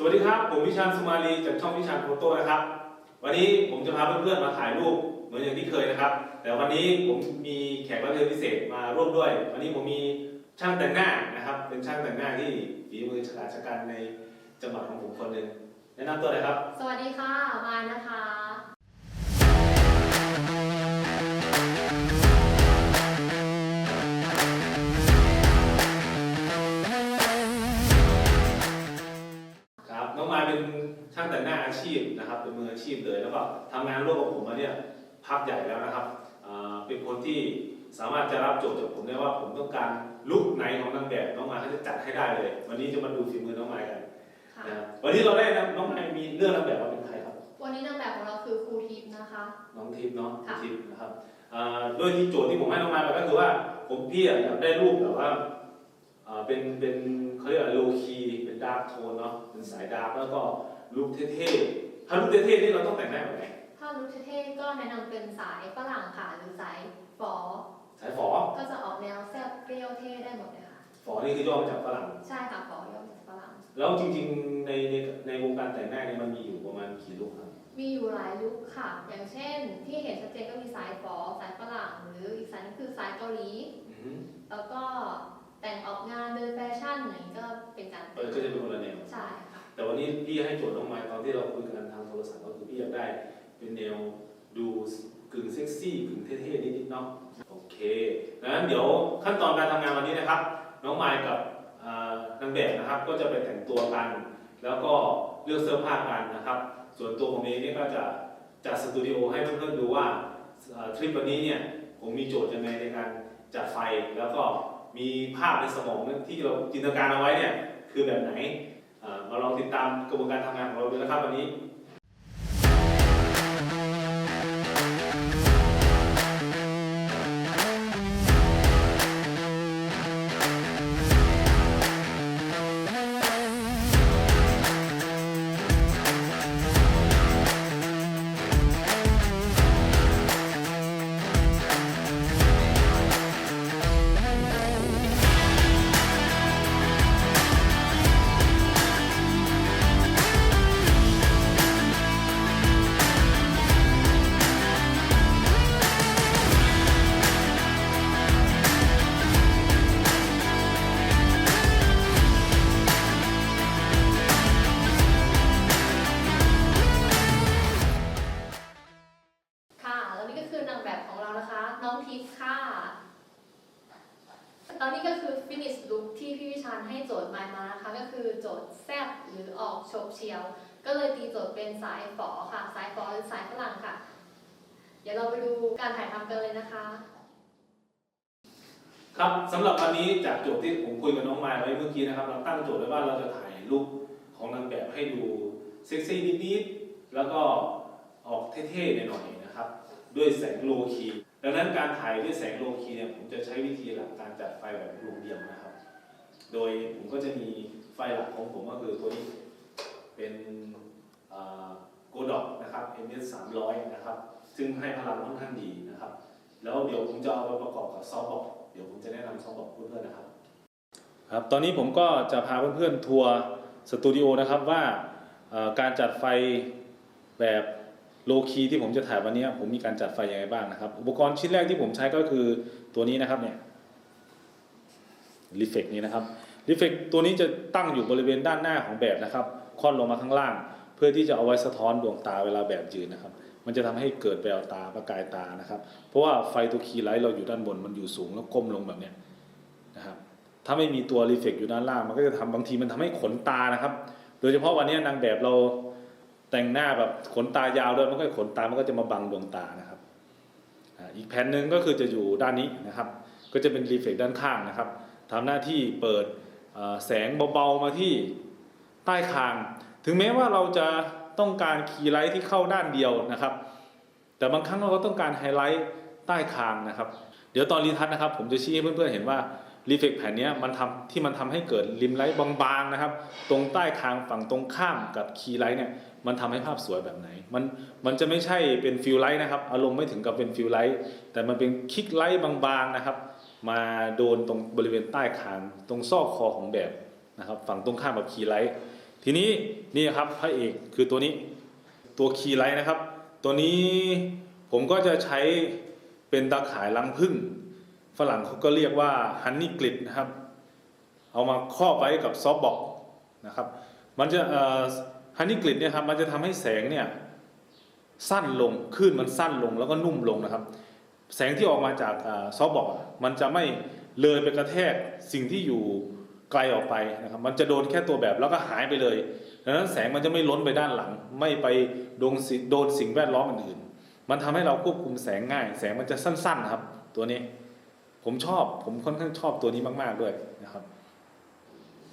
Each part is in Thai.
สวัสดีครับ ผมวิชาญสุมาลีจากช่องวิชาญโฟโต้นะครับ วันนี้ผมจะพาเพื่อนๆมาถ่ายรูปเหมือนอย่างที่เคยนะครับ แต่วันนี้ผมมีแขกรับเชิญพิเศษมาร่วมด้วย วันนี้ผมมีช่างแต่งหน้านะครับ เป็นช่างแต่งหน้าที่ฝีมือฉลาดชะกันในจังหวัดของผมคนหนึ่งแนะนำตัวเลยครับ สวัสดีค่ะมานะคะ องมายเป็นช่างแต่งหน้าอาชีพนะครับ เป็นมืออาชีพเลยแล้วก็ทำงานร่วมกับผมมาเนี่ยพักใหญ่แล้วนะครับอ่าเป็นคนที่สามารถจะรับโจทย์จากผมได้ว่าผมต้องการลุคไหนของนางแบบน้องมายเขาจะจัดให้ได้เลย วันนี้จะมาดูฝีมือน้องมายกันค่ะนะครับวันนี้เราได้นะน้องมายมีเรื่องนางแบบมาเป็นใครครับ วันนี้นางแบบของเราคือครูทิพย์นะคะ น้องทิพย์เนาะค่ะทิพย์นะครับอ่าโดยที่โจทย์ที่ผมให้น้องมายไปก็คือว่าผมพี่อะอยากได้รูปแบบว่าอ่าเป็นเป็นเขาเรียกอะไรโลคีเป็นดา ร์กโทนเนาะเป็นสายดาร์กแล้วก็ลุคเท่ๆถ้าลุคเท่ๆนี่เราต้องแต่งหน้าแบบไหนถ้าลุคเท่ๆก็แนะนำเป็นสายฝรั่งค่ะหรือสายฝอสายฝอก็จะออกแนวแซ่บเปรี้ยวเท่ได้หมดเลยค่ะ ฝอนี่คือย่อมาจากฝรั่ง ใช่ค่ะฝอย่อมาจากฝรั่ง แล้วจริงๆในในในวงการแต่งหน้าเนี่ยมันมีอยู่ประมาณกี่ลุคครับ มีอยู่หลายลุคค่ะ อย่างเช่น ที่เห็นชัดเจนก็มีสายฝอสายฝรั่ง หรืออีกสายนึงคือสายเกาหลีอือฮึแล้วก็แต่งออกงานเดินแฟชั่นอย่างนี้ก็เป็นการเออก็ จะเป็นคนละแนวใช่ค่ะแต่วันนี้พี่ให้โจทย์น้องไม้ตอนที่เราคุยกันทางโทรศัพท์ก็คือพี่อยากได้เป็นแนวดูกึ่งเซ็กซี่กึ่งเท่ๆนิดๆเนาะโอเคดังนั้นเดี๋ยวขั้นตอนการทำงานวันนี้นะครับ น้องไม้กับอ่านางแบบนะครับ ก็จะไปแต่งตัวกัน แล้วก็เลือกเสื้อผ้ากันนะครับ ส่วนตัวผมเองเนี่ยก็จะจัดสตูดิโอให้เพื่อนๆดูว่าอ่าทริปวันนี้เนี่ยผมมีโจทย์ยังไงในการจัดไฟแล้วก็มีภาพในสมองที่เราจินตนาการเอาไว้เนี่ย คือแบบไหนมาลองติดตามกระบวนการทำงานของเราดูนะครับวันนี้ ที่พี่วิชาญให้โจทย์มามานะคะก็คือโจทย์แซบหรือออกโฉบเฉียว ก็เลยตีโจทย์เป็นสายฝอค่ะ สายฝอหรือสายฝรั่งค่ะ เดี๋ยวเราไปดูการถ่ายทำกันเลยนะคะ ครับสำหรับวันนี้จากโจทย์ที่ผมคุยกับน้องมายไว้เมื่อกี้นะครับ เราตั้งโจทย์ไว้ว่าเราจะถ่ายรูปของนางแบบให้ดูเซ็กซี่นิดๆแล้วก็ออกเท่ๆหน่อยๆนะครับ ด้วยแสงโลคี ดังนั้นการถ่ายด้วยแสงโลคีเนี่ยผมจะใช้วิธีหลักการจัดไฟแบบรวมเดียวนะครับ โดยผมก็จะมีไฟหลักของผมก็คือตัวนี้เป็นโกดอกนะครับ MS 300นะครับ ซึ่งให้พลังค่อนข้างดีนะครับ แล้วเดี๋ยวผมจะเอาไปประกอบกับซอฟต์บอกเดี๋ยวผมจะแนะนำซอฟต์บอกเพื่อนๆนะครับ ครับ ตอนนี้ผมก็จะพาเพื่อนๆทัวร์สตูดิโอนะครับว่าการจัดไฟแบบ โลคีที่ผมจะถ่ายวันนี้ผมมีการจัดไฟยังไงบ้างนะครับ อุปกรณ์ชิ้นแรกที่ผมใช้ก็คือตัวนี้นะครับเนี่ยรีเฟกนี้นะครับรีเฟกตัวนี้จะตั้งอยู่บริเวณด้านหน้าของแบบนะครับค่อนลงมาข้างล่าง เพื่อที่จะเอาไว้สะท้อนดวงตาเวลาแบบยืนนะครับ มันจะทำให้เกิดแววตาประกายตานะครับ เพราะว่าไฟตัวคีย์ไลท์เราอยู่ด้านบนมันอยู่สูงแล้วก้มลงแบบเนี้ยนะครับถ้าไม่มีตัวรีเฟกอยู่ด้านล่างมันก็จะทำบางทีมันทำให้ขนตานะครับ โดยเฉพาะวันนี้นางแบบเรา แต่งหน้าแบบขนตายาวด้วยมันก็ขนตา มันก็จะมาบังดวงตานะครับอีกแผ่นหนึ่งก็คือจะอยู่ด้านนี้นะครับ ก็จะเป็นรีเฟกด้านข้างนะครับทำหน้าที่เปิดแสงเบาๆมาที่ใต้คาง ถึงแม้ว่าเราจะต้องการคีย์ไลท์ที่เข้าด้านเดียวนะครับ แต่บางครั้งเราก็ต้องการไฮไลท์ใต้คางนะครับ เดี๋ยวตอนรีทัชนะครับ ผมจะชี้ให้เพื่อนๆเห็นว่า รีเฟกแผ่นนี้มันทำที่มันทำให้เกิดริมไลท์บางๆนะครับ ตรงใต้คางฝั่งตรงข้ามกับคีย์ไลท์เนี่ยมันทำให้ภาพสวยแบบไหน มันมันจะไม่ใช่เป็นฟิลไลท์นะครับ อารมณ์ไม่ถึงกับเป็นฟิลไลท์แต่มันเป็นคิกไลท์บางๆนะครับ มาโดนตรงบริเวณใต้คางตรงซอกคอของแบบนะครับฝั่งตรงข้ามกับคีย์ไลท์ทีนี้นี่ครับพระเอกคือตัวนี้ตัวคีย์ไลท์นะครับ ตัวนี้ผมก็จะใช้เป็นตาข่ายลังพึ่ง ฝรั่งเขาก็เรียกว่าฮันนี่กลิดนะครับ เอามาครอบไว้กับซอฟบ็อกนะครับ มันจะฮันนี่กลิดเนี่ยครับมันจะทำให้แสงเนี่ยสั้นลงคลื่นมันสั้นลงแล้วก็นุ่มลงนะครับ แสงที่ออกมาจากซอฟบ็อกมันจะไม่เลยไปกระแทกสิ่งที่อยู่ไกลออกไปนะครับ มันจะโดนแค่ตัวแบบแล้วก็หายไปเลยดังนั้นแสงมันจะไม่ล้นไปด้านหลัง ไม่ไปโดนสิโดนสิ่งแวดล้อมอื่น มันทำให้เราควบคุมแสงง่าย แสงมันจะสั้น ๆ ครับ ตัวนี้ ผมชอบ ผมค่อนข้างชอบตัวนี้มาก ๆ ด้วยนะครับ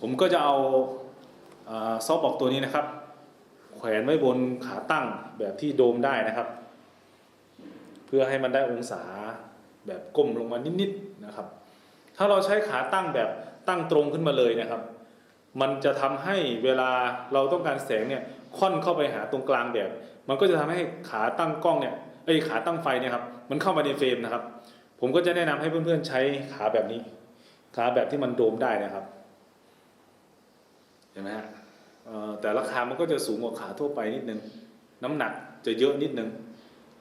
ผมก็จะเอาซอฟต์บอกตัวนี้นะครับ แขวนไว้บนขาตั้งแบบที่โดมได้นะครับ เพื่อให้มันได้องศาแบบก้มลงมานิด ๆ นะครับ ถ้าเราใช้ขาตั้งแบบตั้งตรงขึ้นมาเลยนะครับ มันจะทำให้เวลาเราต้องการแสงเนี่ยค่อนเข้าไปหาตรงกลางแบบ มันก็จะทำให้ขาตั้งกล้องเนี่ยไอยขาตั้งไฟเนี่ยครับ มันเข้ามาในเฟรมนะครับ ผมก็จะแนะนำให้เพื่อนๆใช้ขาแบบนี้ ขาแบบที่มันโดมได้นะครับ เห็นไหมฮะแต่ราคามันก็จะสูงกว่าขาทั่วไปนิดนึง น้ำหนักจะเยอะนิดนึง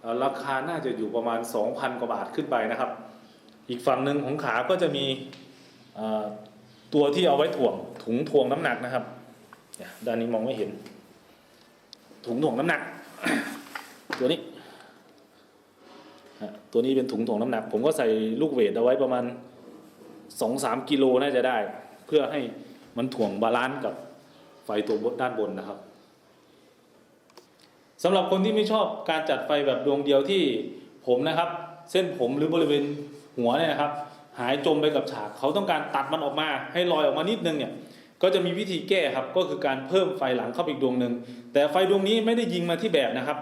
เอ่อราคาน่าจะอยู่ประมาณ 2,000 กว่าบาทขึ้นไปนะครับ อีกฝั่งหนึ่งของขาก็จะมีตัวที่เอาไว้ถ่วงถุงถ่วงน้ำหนักนะครับด้านนี้มองไม่เห็น ถุงถ่วงน้ำหนัก ตัวนี้ ตัวนี้เป็นถุงถ่วงน้ำหนัก ผมก็ใส่ลูกเวทเอาไว้ประมาณสองสามกิโลน่าจะได้ เพื่อให้มันถ่วงบาลานซ์กับไฟตัวบนด้านบนนะครับสำหรับคนที่ไม่ชอบการจัดไฟแบบดวงเดียวที่ผมนะครับ เส้นผมหรือบริเวณหัวเนี่ยนะครับ หายจมไปกับฉากเขาต้องการตัดมันออกมาให้ลอยออกมานิดนึงเนี่ยก็จะมีวิธีแก้ครับก็คือการเพิ่มไฟหลังเข้าอีกดวงหนึ่งแต่ไฟดวงนี้ไม่ได้ยิงมาที่แบบนะครับ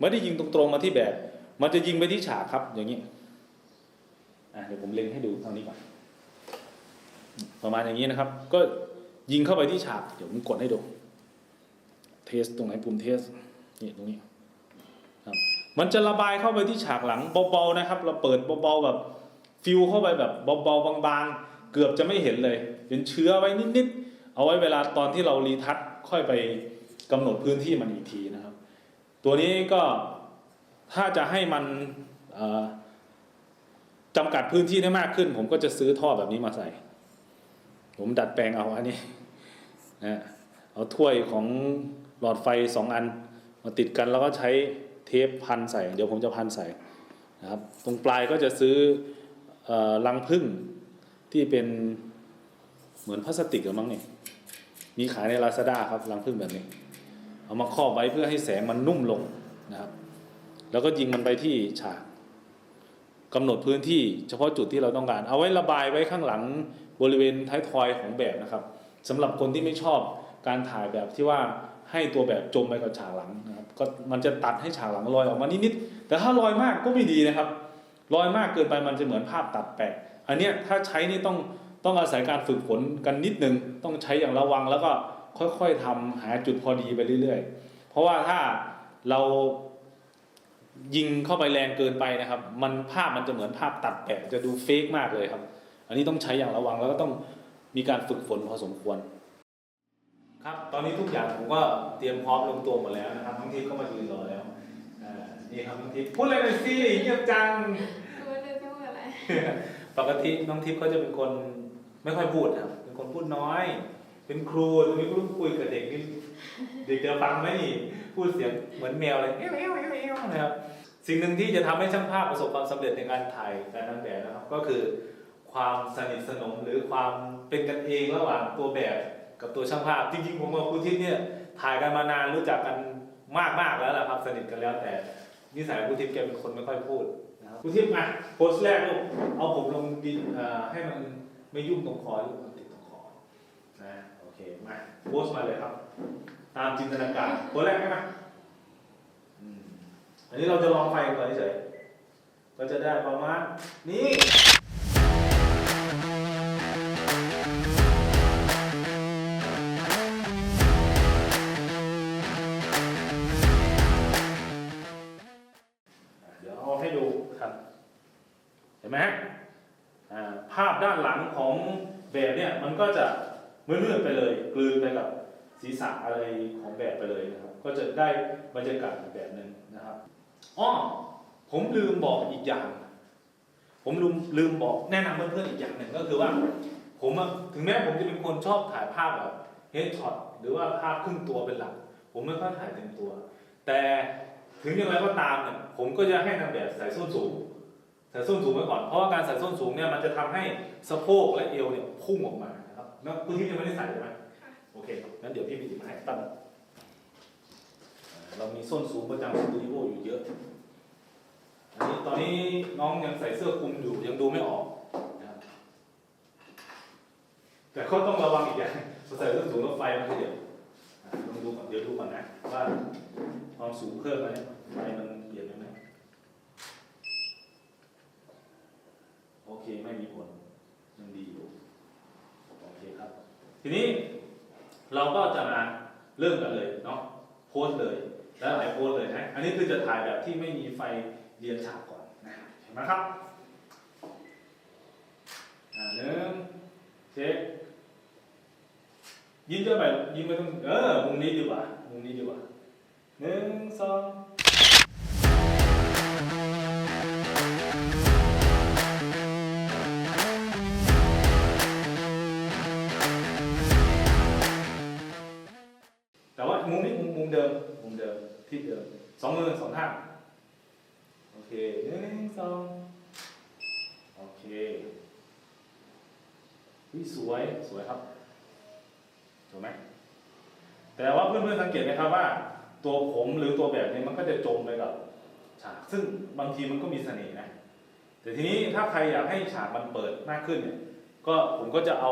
ไม่ได้ยิงตรงๆมาที่แบบ มันจะยิงไปที่ฉากครับ อย่างนี้อะเดี๋ยวผมเล็งให้ดูทางนี้ก่อนประมาณอย่างนี้นะครับ ก็ยิงเข้าไปที่ฉาก เดี๋ยวผมกดให้ดู เทสตรงไหนปุ่มเทสนี่ตรงนี้ครับมันจะระบายเข้าไปที่ฉากหลังเบาๆนะครับ เราเปิดเบาๆแบบฟิวเข้าไปแบบเบาๆบางๆ เกือบจะไม่เห็นเลย เป็นเชื้อไว้นิดๆ เอาไว้เวลาตอนที่เรารีทัชค่อยไปกำหนดพื้นที่มันอีกทีนะครับ ตัวนี้ก็ ถ้าจะให้มันจำกัดพื้นที่ได้มากขึ้น ผมก็จะซื้อท่อแบบนี้มาใส่ ผมดัดแปลงเอาอันนี้นะเอาถ้วยของหลอดไฟสองอัน มาติดกันแล้วก็ใช้เทปพันใส่ เดี๋ยวผมจะพันใส่นะครับ ตรงปลายก็จะซื้อออรังพึ่งที่เป็นเหมือนพลาสติกหรือมั้งเนี่ยมีขายในลาซาด้าครับรังพึ่งแบบนี้ เอามาครอบไว้เพื่อให้แสงมันนุ่มลงนะครับ แล้วก็ยิงมันไปที่ฉากกำหนดพื้นที่เฉพาะจุดที่เราต้องการ เอาไว้ระบายไว้ข้างหลังบริเวณท้ายทอยของแบบนะครับสำหรับคนที่ไม่ชอบการถ่ายแบบที่ว่าให้ตัวแบบจมไปกับฉากหลังนะครับก็มันจะตัดให้ฉากหลังลอยออกมานิดๆแต่ถ้าลอยมากก็ไม่ดีนะครับลอยมากเกินไปมันจะเหมือนภาพตัดแปะอันเนี้ยถ้าใช้นี่ต้องต้องอาศัยการฝึกฝนกันนิดนึง ต้องใช้อย่างระวังแล้วก็ค่อยๆทำหาจุดพอดีไปเรื่อยๆ เพราะว่าถ้าเรา ยิงเข้าไปแรงเกินไปนะครับ มันภาพมันจะเหมือนภาพตัดแปะจะดูเฟกมากเลยครับ อันนี้ต้องใช้อย่างระวังแล้วก็ต้องมีการฝึกฝนพอสมควร ครับ ตอนนี้ทุกอย่างผมก็เตรียมพร้อมลงตัวหมดแล้วนะครับน้องทิพย์ก็มายืนรอแล้วอ่านี่ครับน้องทิพย์พูดอะไรหน่อยสิเงียบจังไม่ได้พูดอะไรปกติน้องทิพย์เขาจะเป็นคนไม่ค่อยพูดครับเป็นคนพูดน้อย เป็นครูตรงนี้ก็ต้องคุยกับเด็กนี่เด็กจะฟังไหมนี่พูดเสียงเหมือนแมวเลยเอ้วเอ้วเอ้วเอ้วนะครับ สิ่งหนึ่งที่จะทำให้ช่างภาพประสบความสำเร็จในการถ่ายการนางแบบนะครับ ก็คือความสนิทสนมหรือความเป็นกันเองระหว่างตัวแบบกับตัวช่างภาพ จริงๆผมกับครูทิพย์เนี่ยถ่ายกันมานานรู้จักกันมากๆแล้วล่ะครับ สนิทกันแล้วแต่นิสัยครูทิพย์แกเป็นคนไม่ค่อยพูดนะครับครูทิพย์มาโพสต์แรกลูกเอาผมลงดินให้มันไม่ยุ่งตรงคอลูกมันติดตรงคอนะโอเคมาโพสต์มาเลยครับ ตามจินตนาการโพสต์แรกให้มาอืม อันนี้เราจะลองไฟก่อนเฉยก็จะได้ประมาณนี้เดี๋ยวเอาให้ดูครับ เห็นไหมฮะอ่าภาพด้านหลังของแบบเนี่ยมันก็จะมืดๆไปเลยกลืนไปกับศีรษะอะไรของแบบไปเลยนะครับ ก็จะได้บรรยากาศแบบหนึ่งนะครับ อ้อผมลืมบอกอีกอย่าง ผมลืมลืมบอกแนะนำเพื่อนๆอีกอย่างหนึ่งก็คือว่า ผมอะถึงแม้ผมจะเป็นคนชอบถ่ายภาพแบบเฮดช็อตหรือว่าภาพครึ่งตัวเป็นหลัก ผมไม่ค่อยถ่ายเต็มตัว แต่ถึงอย่างไรก็ตามเนี่ยผมก็จะให้นางแบบใส่ส้นสูงใส่ส้นสูงไว้ก่อนเพราะว่าการใส่ส้นสูงเนี่ยมันจะทำให้สะโพกและเอวเนี่ยพุ่งออกมานะครับแล้วคุณที่ยังไม่ได้ใส่ใช่ไหมโอเคงั้นเดี๋ยวพี่ไปหยิบให้ตั้ง เรามีส้นสูงประจำสตูดิโออยู่เยอะอันนี้ตอนนี้น้องยังใส่เสื้อคลุมอยู่ยังดูไม่ออกนะแต่ก็ต้องระวังอีกอย่างใส่เสื้อสูงแล้วไฟมันขยับอะลองดูก่อนเดี๋ยวดูก่อนนะว่าความสูงเพิ่มไหมไฟมันเปลี่ยนไหมโอเคไม่มีผลยังดีอยู่โอเคครับ ทีนี้เราก็จะมาเริ่มกันเลยเนาะโพสเลย แล้วหลายโพสเลยนะอันนี้คือจะถ่ายแบบที่ไม่มีไฟเรียนฉากก่อนนะครับเห็นไหมครับหนึ่งเช็คยิ้มจะไปยิ้มไม่ต้องเออมุมนี้ดีกว่ามุมนี้ดีกว่าหนึ่งสอง สองมือสองข้างโอเคหนึ่งสองโอเควิสวยสวยครับถูกไหมแต่ว่าเพื่อนๆสังเกตไหมครับว่า ตัวผมหรือตัวแบบนี้มันก็จะจมไปกับฉากซึ่งบางทีมันก็มีเสน่ห์นะ แต่ทีนี้ถ้าใครอยากให้ฉากมันเปิดมากขึ้นเนี่ย ก็ผมก็จะเอา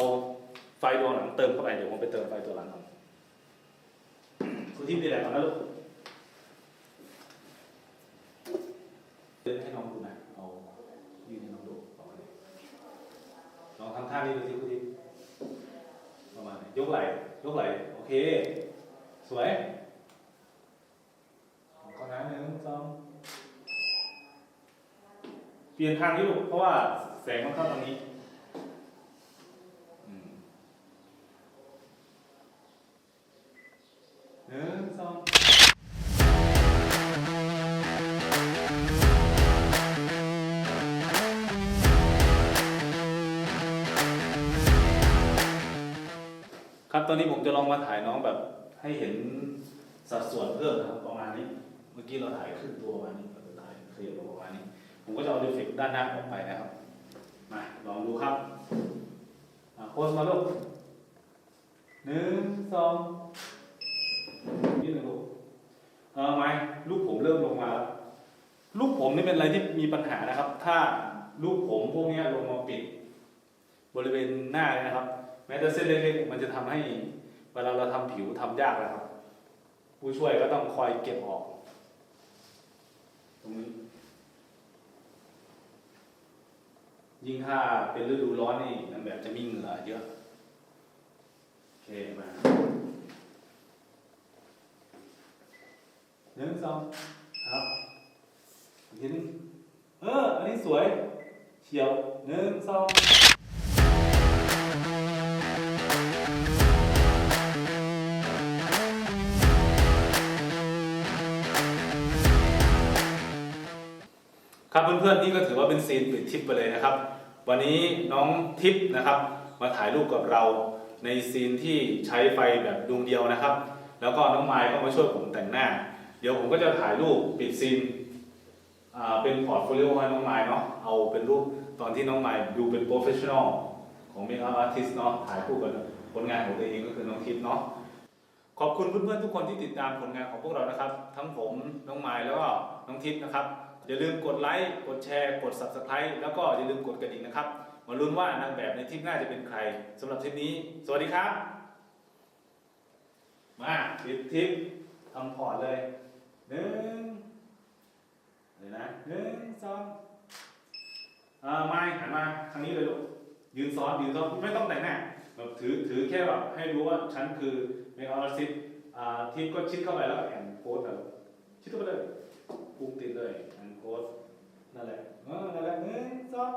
ไฟดวงหลังเติมเข้าไปเดี๋ยวผมไปเติมไฟตัวหลังครับคุณที่มีแหละก่อนนะลูก เดินให้น้องดูนะเอายืนให้น้องดูประมาณนี้ลองทำท่านี้ดูสิคุณดิประมาณนี้ยกไหล่ยกไหล่โอเค สวยขอนะหนึ่งสองเปลี่ยนทางนี้ลูกเพราะว่าแสงมันเข้าตรงนี้ ตอนนี้ผมจะลองมาถ่ายน้องแบบให้เห็นสัดส่วนเพิ่มนะครับประมาณนี้ เมื่อกี้เราถ่ายครึ่งตัวประมาณนี้เราจะถ่ายขยับลงประมาณนี้ ผมก็จะเอาดีเฟกด้านหน้าออกไปนะครับ มาลองดูครับโพสมาลูกหนึ่งสองนี่หนึ่งลูกเออไม่ลูกผมเริ่มลงมาแล้วลูกผมนี่เป็นอะไรที่มีปัญหานะครับ ถ้าลูกผมพวกนี้ลงมาปิด บริเวณหน้านะครับ แม้แต่เส้นเล็กๆมันจะทำให้เวลาเราทำผิวทำยากนะครับ ผู้ช่วยก็ต้องคอยเก็บออก ตรงนี้ ยิ่งถ้าเป็นฤดูร้อนนี่นางแบบจะมีเหงื่อเยอะโอเคมาหนึ่งสองครับอีกทีหนึงเออ อันนี้สวยเฉียวหนึ่งสอง เพื่อนๆนี่ก็ถือว่าเป็นซีนปิดทิปไปเลยนะครับ วันนี้น้องทิพนะครับ มาถ่ายรูปกับเราในซีนที่ใช้ไฟแบบดวงเดียวนะครับ แล้วก็น้องไมค์ก็มาช่วยผมแต่งหน้า เดี๋ยวผมก็จะถ่ายรูปปิดซีนเป็นพอร์ตโฟลิโอให้น้องไมค์เนาะเอาเป็นรูปตอนที่น้องไมค์ดูเป็นโปรเฟชชั่นอลของเมคอัพอาร์ติสเนาะถ่ายคู่กับผลงานของตัวเองก็คือน้องทิพย์เนาะขอบคุณเพื่อนๆทุกคนที่ติดตามผลงานของพวกเรานะครับ ทั้งผมน้องไมล์แล้วก็น้องทิพย์นะครับ อย่าลืมกดไลค์กดแชร์ กด subscribe แล้วก็อย่าลืมกดกระดิ่งนะครับ มาลุ้นว่านางแบบในทริปหน้าจะเป็นใครสำหรับทริปนี้ สวัสดีครับ มาปิดทริปทำพอร์ตเลยหนึ่งเลยนะหนึ่งสองอ่าไม้หันมาทางนี้เลยลูกยืนซ้อนยืนซ้อนไม่ต้องแต่งหน้าแบบถือถือแค่แบบให้รู้ว่าฉันคือเมคอัพอาร์ติสอ่าทิปก็ชิดเข้าไปแล้วแอนโพสแบบชิดเข้าไปเลย ปุ้งติดเลยอันโค้ดนั่นแหละเออนั่นแหละหนึ่งสอง